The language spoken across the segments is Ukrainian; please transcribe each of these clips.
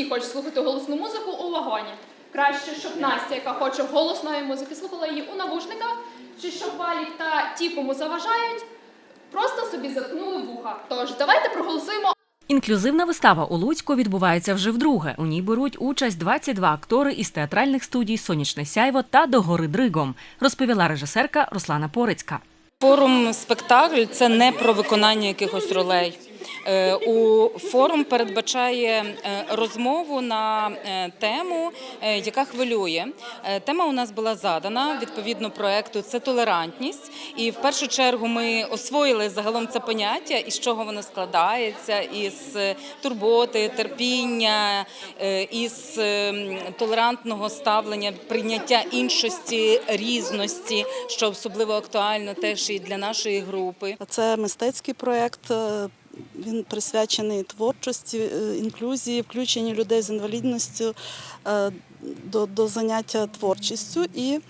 всі хочуть слухати голосну музику у вагоні. Краще, щоб Настя, яка хоче голосної музики, слухала її у навушниках, чи щоб Валік та ті, кому заважають, просто собі заткнули вуха. Тож давайте проголосуємо Інклюзивна вистава у Луцьку відбувається вже вдруге. У ній беруть участь 22 актори із театральних студій Сонячне сяйво та До гори дригом, розповіла режисерка Руслана Порицька. Форум спектакль це не про виконання якихось ролей. Е, У форум передбачає е, розмову на е, тему, яка хвилює. Тема у нас була задана відповідно проекту це толерантність. І в першу чергу ми освоїли загалом це поняття, із чого воно складається, із турботи, терпіння, із толерантного ставлення, прийняття іншості, різності, що особливо актуально теж і для нашої групи. Це мистецький проєкт. Він присвячений творчості, е, інклюзії, включенню людей з інвалідністю е, до, до заняття творчістю. І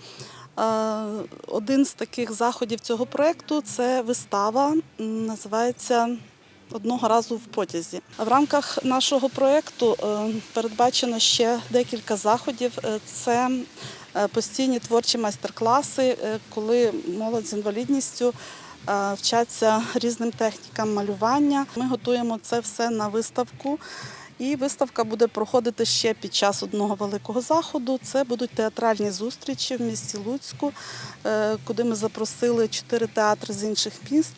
е, один з таких заходів цього проєкту це вистава, називається Одного разу в потязі. В рамках нашого проєкту передбачено ще декілька заходів. Це постійні творчі майстер-класи, коли молодь з інвалідністю вчаться різним технікам малювання. Ми готуємо це все на виставку. І виставка буде проходити ще під час одного великого заходу. Це будуть театральні зустрічі в місті Луцьку, е, куди ми запросили чотири театри з інших міст.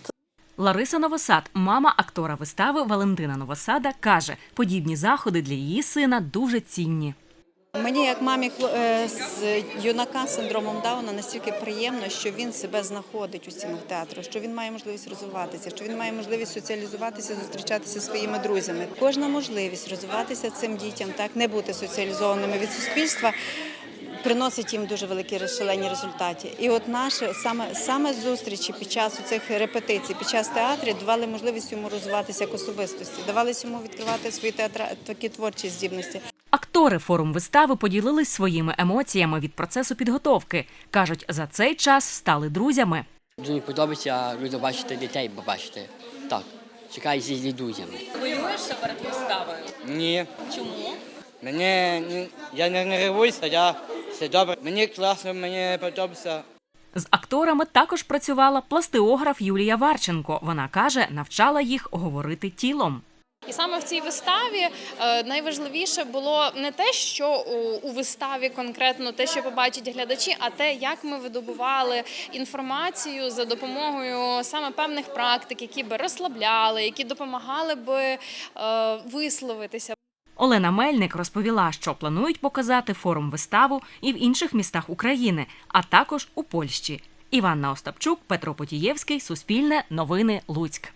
Лариса Новосад, мама актора вистави Валентина Новосада, каже, подібні заходи для її сина дуже цінні. Мені, як мамі е, з юнака з синдромом Дауна, настільки приємно, що він себе знаходить у стінах театру, що він має можливість розвиватися, що він має можливість соціалізуватися, зустрічатися зі своїми друзями. Кожна можливість розвиватися цим дітям, так не бути соціалізованими від суспільства. Приносить їм дуже великі шалені результати. І от наші саме саме зустрічі під час цих репетицій, під час театрів давали можливість йому розвиватися як особистості, давали йому відкривати свої театра такі творчі здібності. Актори форум вистави поділились своїми емоціями від процесу підготовки. кажуть, за цей час стали друзями. Дуже мені подобається люди бачити дітей, побачити. Так, чекаю зі друзями. Хвилюєшся перед виставою? Ні. Чому? Мені я не нервуюся, я все добре. Мені класно, мені подобається. З акторами також працювала пластеограф Юлія Варченко. Вона каже, навчала їх говорити тілом. І саме в цій виставі е, найважливіше було не те, що у, виставі конкретно те, що побачать глядачі, а те, як ми видобували інформацію за допомогою саме певних практик, які би розслабляли, які допомагали би е, висловитися. Олена Мельник розповіла, що планують показати форум виставу і в інших містах України, а також у Польщі. Іванна Остапчук, Петро Потієвський, Суспільне, Новини, Луцьк.